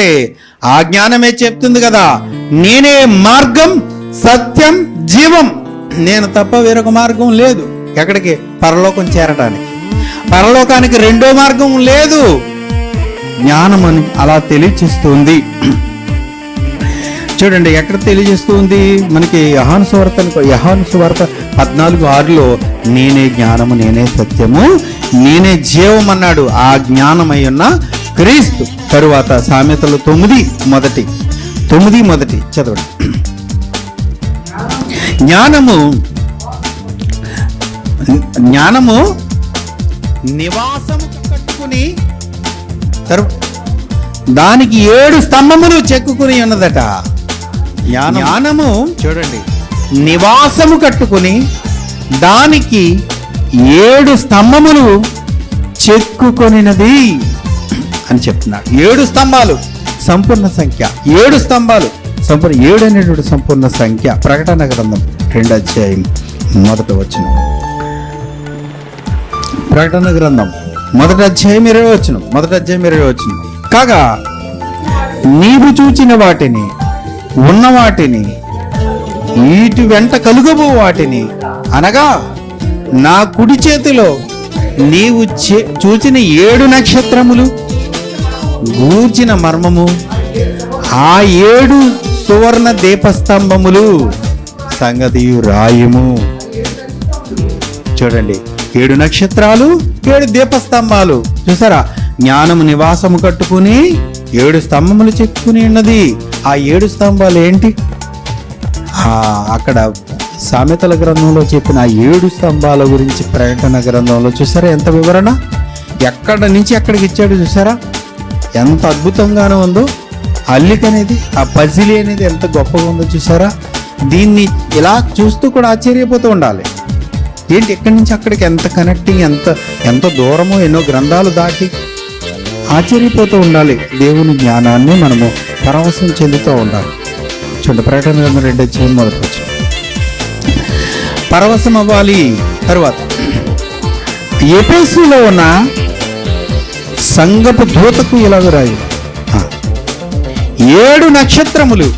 ఎందుకంటే ఆ జ్ఞానమే చెప్తుంది కదా నేనే మార్గం సత్యం జీవం. నేను తప్ప వేరొక మార్గం లేదు. ఎక్కడికి? పరలోకం చేరటానికి. పరలోకానికి రెండో మార్గం లేదు. జ్ఞానం అని అలా తెలియచేస్తుంది. చూడండి ఎక్కడ తెలియజేస్తుంది? మనకి యహాను సువార్త యహాను సువార్త పద్నాలుగు ఆరులో నేనే జ్ఞానము నేనే సత్యము నేనే జీవం అన్నాడు. ఆ జ్ఞానమై ఉన్న క్రీస్తు తరువాత సామెతలు తొమ్మిది మొదటి తొమ్మిది మొదటి చదవండి. జ్ఞానము జ్ఞానము నివాసము కట్టుకుని తరు దానికి ఏడు స్తంభములు చెక్కుకుని ఉన్నదట. జ్ఞానం- జ్ఞానము చూడండి నివాసము కట్టుకుని దానికి ఏడు స్తంభములు చెక్కుకొనినది. అని చెప్తున్నాడు ఏడు స్తంభాలు. సంపూర్ణ సంఖ్య. ఏడు స్తంభాలు. సంపూర్ణ ఏడు అనేటువంటి సంపూర్ణ సంఖ్య. ప్రకటన గ్రంథం రెండు అధ్యాయం మొదట వచ్చిన ప్రకటన గ్రంథం మొదటి అధ్యాయం ఇరవై వచ్చిన మొదటి అధ్యాయం ఇరవై వచ్చిన కాగా నీవు చూచిన వాటిని ఉన్న వాటిని వీటి వెంట కలుగబో వాటిని అనగా నా కుడి చేతిలో నీవు చే- చూచిన ఏడు నక్షత్రములు గూర్చిన మర్మము. ఆ ఏడు సువర్ణ దీపస్తంభములు సంగతి రాయము. చూడండి ఏడు నక్షత్రాలు ఏడు దీపస్తంభాలు. చూసారా? జ్ఞానము నివాసము కట్టుకుని ఏడు స్తంభములు చెక్కుని ఉన్నది. ఆ ఏడు స్తంభాలు ఏంటి? ఆ అక్కడ సామెతల గ్రంథంలో చెప్పిన ఆ ఏడు స్తంభాల గురించి ప్రకటన గ్రంథంలో చూసారా? ఎంత వివరణ? ఎక్కడ నుంచి ఎక్కడికి ఇచ్చాడు చూసారా? ఎంత అద్భుతంగానే ఉందో. అల్లిక అనేది ఆ పజిలి అనేది ఎంత గొప్పగా ఉందో చూసారా? దీన్ని ఇలా చూస్తూ కూడా ఆశ్చర్యపోతూ ఉండాలి. ఏంటి ఎక్కడి నుంచి అక్కడికి ఎంత కనెక్టింగ్ ఎంత ఎంత దూరమో ఎన్నో గ్రంథాలు దాటి ఆశ్చర్యపోతూ ఉండాలి. దేవుని జ్ఞానాన్ని మనము పరవశం చెందుతూ ఉండాలి. చూడండి ప్రకటన గ్రంథం రెండు వచ్చి మొదటి వచ్చి పరవశం అవ్వాలి. తర్వాత ఎపేసులో ఉన్న సంగపు దూతకు ఇలాగ రాయి. ఏడు నక్షత్రములు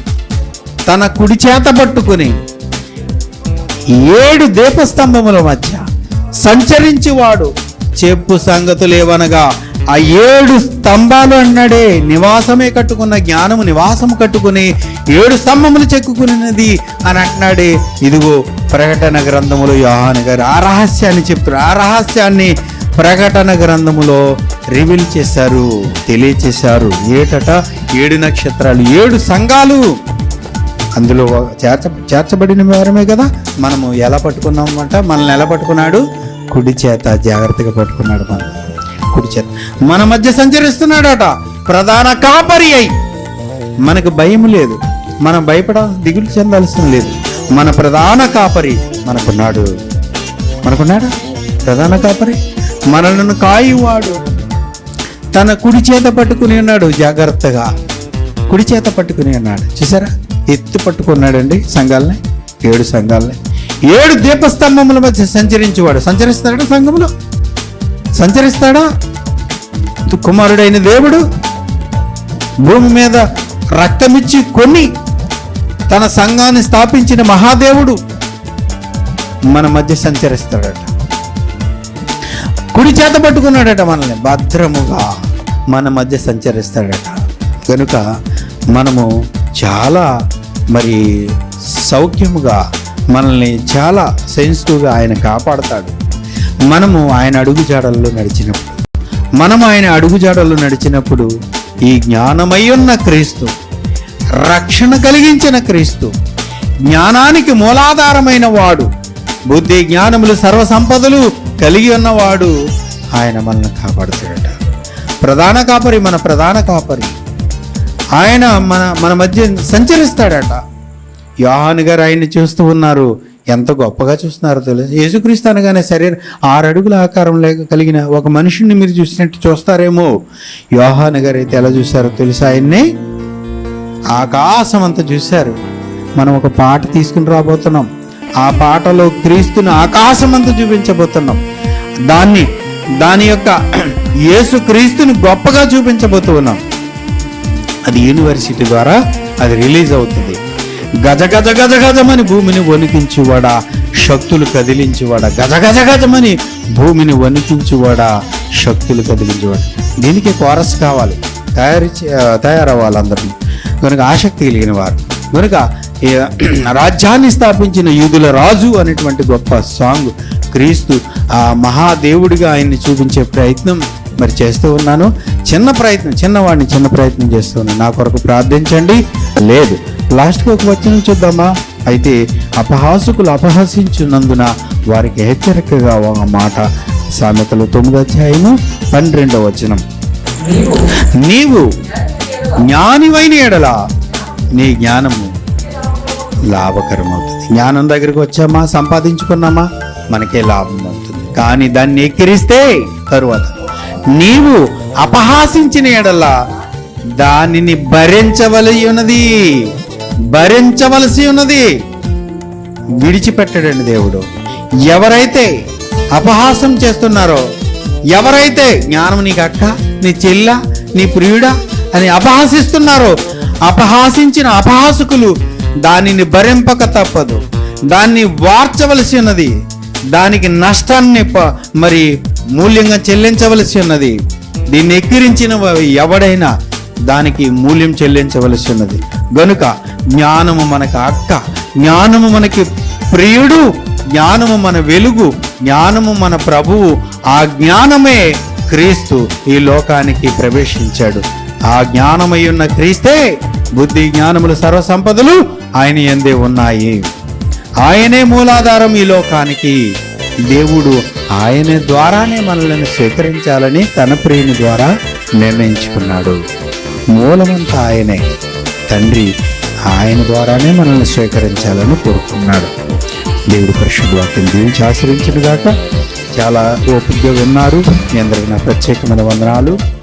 తన కుడి చేత పట్టుకుని ఏడు దీపస్తంభముల మధ్య సంచరించువాడు. చెప్పు సంగతులేవనగా ఆ ఏడు స్తంభాలు అన్నాడే నివాసమే కట్టుకున్న జ్ఞానము నివాసము కట్టుకుని ఏడు స్తంభములు చెక్కుకున్నది అని అంటున్నాడే. ఇదిగో ప్రకటన గ్రంథములు యోహాను గారు. ఆ రహస్యాన్ని చెప్తారు ఆ రహస్యాన్ని ప్రకటన గ్రంథములో రివీల్ చేశారు తెలియచేశారు. ఏటట? ఏడు నక్షత్రాలు ఏడు సంఘాలు. అందులో చేర్చ చేర్చబడిన వారమే కదా? మనము ఎలా పట్టుకున్నామంట? మనల్ని ఎలా పట్టుకున్నాడు? కుడి చేత జాగ్రత్తగా పట్టుకున్నాడు మనం కుడి చేత. మన మధ్య సంచరిస్తున్నాడట. ప్రధాన కాపరి అయి. మనకు భయం లేదు. మనం భయపడ దిగులు చెందాల్సిన లేదు. మన ప్రధాన కాపరి మనకున్నాడు. మనకున్నాడా? ప్రధాన కాపరి? మనలను కాయువాడు. తన కుడి చేత పట్టుకుని ఉన్నాడు జాగ్రత్తగా. కుడి చేత పట్టుకుని ఉన్నాడు. చూసారా? ఎత్తు పట్టుకున్నాడండి సంఘాలని ఏడు సంఘాలని. ఏడు దీపస్తంభముల మధ్య సంచరించేవాడు. సంచరిస్తాడా సంఘములో? సంచరిస్తాడా? కుమారుడైన దేవుడు భూమి మీద రక్తమిచ్చి కొన్ని తన సంఘాన్ని స్థాపించిన మహాదేవుడు మన మధ్య సంచరిస్తాడట. కుడి చేత పట్టుకున్నాడట మనల్ని. భద్రముగా మన మధ్య సంచరిస్తాడట. కనుక మనము చాలా మరి సౌఖ్యముగా మనల్ని చాలా సెన్సిటివ్గా ఆయన కాపాడతాడు. మనము ఆయన అడుగుజాడల్లో నడిచినప్పుడు మనము ఆయన అడుగుజాడల్లో నడిచినప్పుడు ఈ జ్ఞానమై ఉన్న క్రీస్తు రక్షణ కలిగించిన క్రీస్తు జ్ఞానానికి మూలాధారమైన వాడు బుద్ధి జ్ఞానములు సర్వసంపదలు కలిగి ఉన్నవాడు ఆయన మనల్ని కాపాడుతాడట. ప్రధాన కాపరి మన ప్రధాన కాపరి. ఆయన మన మన మధ్య సంచరిస్తాడట. యోహాను గారు ఆయన్ని చూస్తూ ఉన్నారు. ఎంత గొప్పగా చూస్తున్నారో తెలుసు? యేసుక్రీస్తు అనగానే శరీరం ఆరు అడుగుల ఆకారం లేక కలిగిన ఒక మనిషిని మీరు చూసినట్టు చూస్తారేమో. యోహాను గారు అయితే ఎలా చూశారో తెలుసు? ఆయన్ని ఆకాశం అంతా చూశారు. మనం ఒక పాట తీసుకుని రాబోతున్నాం. ఆ పాటలో క్రీస్తుని ఆకాశమంతా చూపించబోతున్నాం. దాన్ని దాని యొక్క యేసు క్రీస్తుని గొప్పగా చూపించబోతున్నాం. అది యూనివర్సిటీ ద్వారా అది రిలీజ్ అవుతుంది. గజ గజ గజ గజమని భూమిని వణికించువాడా? శక్తులు కదిలించువాడా? గజ గజ గజమని భూమిని వణికించువాడా? శక్తులు కదిలించువాడా. దీనికి కోరస్ కావాలి. తయారు చే- తయారవ్వాలి అందరినీ. కనుక ఆసక్తి కలిగిన వారు కనుక రాజ్యాన్ని స్థాపించిన యూదుల రాజు అనేటువంటి గొప్ప సాంగ్ క్రీస్తు ఆ మహాదేవుడిగా ఆయన్ని చూపించే ప్రయత్నం మరి చేస్తూ ఉన్నాను. చిన్న ప్రయత్నం చిన్నవాడిని చిన్న ప్రయత్నం చేస్తూ ఉన్నాను. నా కొరకు ప్రార్థించండి. లేదు లాస్ట్కి ఒక వచ్చిన చూద్దామా? అయితే అపహాసుకులు అపహసించినందున వారికి హెచ్చరికగా ఒక మాట. సామెతలు తొమ్మిది అధ్యాయము పన్నెండవ వచనం. నీవు జ్ఞానివైన ఎడల నీ జ్ఞానము లాభకరమవుతుంది. జ్ఞానం దగ్గరికి వచ్చామా? సంపాదించుకున్నామా? మనకే లాభం అవుతుంది కానీ దాన్ని ఎక్కిరిస్తే తరువాత. నీవు అపహాసించిన ఎడల దానిని భరించవలసి ఉన్నది భరించవలసి ఉన్నది విడిచిపెట్టడండి దేవుడు. ఎవరైతే అపహాసం చేస్తున్నారో ఎవరైతే జ్ఞానం నీకు అక్క నీ చెల్ల నీ ప్రియుడా అని అపహాసిస్తున్నారో అపహాసించిన అపహాసకులు దానిని భరింపక తప్పదు. దాన్ని వార్చవలసి ఉన్నది. దానికి నష్టాన్ని మరి మూల్యంగా చెల్లించవలసి ఉన్నది. దీన్ని ఎక్కిరించిన ఎవడైనా దానికి మూల్యం చెల్లించవలసి ఉన్నది. గనుక జ్ఞానము మనకు అక్క జ్ఞానము మనకి ప్రియుడు జ్ఞానము మన వెలుగు జ్ఞానము మన ప్రభువు ఆ జ్ఞానమే క్రీస్తు ఈ లోకానికి ప్రవేశించాడు. ఆ జ్ఞానమై ఉన్న క్రీస్తే బుద్ధి జ్ఞానములు సర్వసంపదలు ఆయన ఎందే ఉన్నాయి. ఆయనే మూలాధారం ఈ లోకానికి. దేవుడు ఆయన ద్వారానే మనల్ని స్వీకరించాలని తన ప్రేమి ద్వారా నిర్ణయించుకున్నాడు. మూలమంతా ఆయనే. తండ్రి ఆయన ద్వారానే మనల్ని స్వీకరించాలని కోరుకున్నాడు. దేవుడు పరిశుద్ధ వాక్యం దీవించి ఆశ్రయించిన గాక చాలా ఓపికగా విన్నారు. మీ అందరికీ నా ప్రత్యేకమైన వందనాలు.